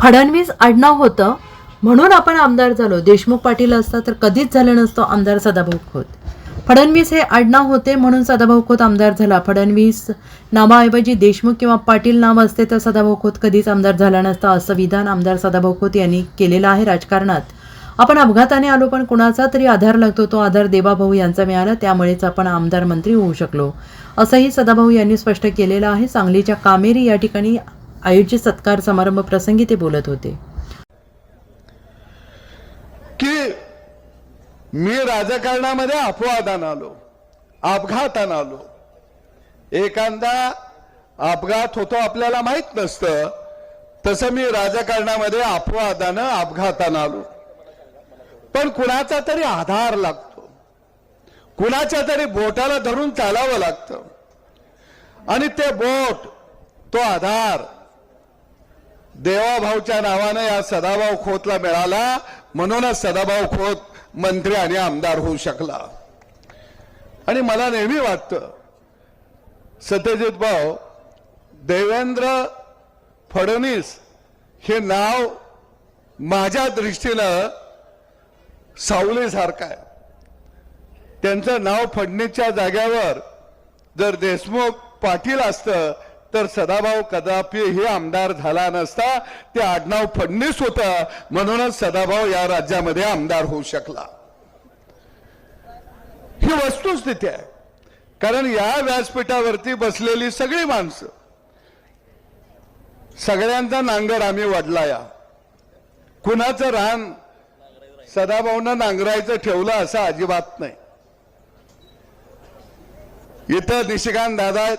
फडणवीस आडनाव होतं. म्हणून आपण आमदार झालो. देशमुख पाटील असता तर कधीच झालं नसतं आमदार सदाभाऊ खोत. फडणवीस हे आडनाव होते म्हणून सदाभाऊ खोत आमदार झाला. फडणवीस नावाऐवजी देशमुख किंवा पाटील नाव असते तर सदाभाऊ खोत कधीच आमदार झाला नसता असं विधान आमदार सदाभाऊ खोत यांनी केलेलं आहे राजकारणात. आपण अपघाताने आलो पण कुणाचा तरी आधार लागतो. तो आधार देवाभाऊ यांचा मिळाला. त्यामुळेच आपण आमदार मंत्री होऊ शकलो. असंही सदाभाऊ यांनी स्पष्ट केलेलं आहे. सांगलीच्या कामेरी या ठिकाणी आयोजित सत्कार समारंभ प्रसंगी ते बोलत होते. की मी राजकारणामध्ये अपवादान आलो अपघातान आलो. एखादा अपघात होतो आपल्याला माहीत नसतं तसं मी राजकारणामध्ये अपवादानं अपघातानं आलो. पण कुणाचा तरी आधार लागतो. कुणाच्या तरी बोटाला धरून चालावं लागतं. आणि ते बोट तो आधार देवाभाऊच्या नावानं या सदाभाऊ खोतला मिळाला. म्हणूनच सदाभाऊ खोत मंत्री आणि आमदार होऊ शकला. आणि मला नेहमी वाटतं सत्यजित भाऊ देवेंद्र फडणवीस हे नाव माझ्या दृष्टीनं सावलीसारखं आहे. त्यांचं नाव फडणीसच्या जाग्यावर जर देशमुख पाटील असतं तर सदाभाऊ कदापि हे आमदार झाला नसता ते आडनाव फडणीस होतं. म्हणूनच सदाभाऊ या राज्यामध्ये आमदार होऊ शकला. ही वस्तुस्थिती आहे. कारण या व्यासपीठावरती बसलेली सगळी माणसं सगळ्यांचा नांगर आम्ही वडला या कुणाचं रान सदाभाऊनं नांगरायचं ठेवलं असं अजिबात नाही. इथं निशिकांत दादा आहेत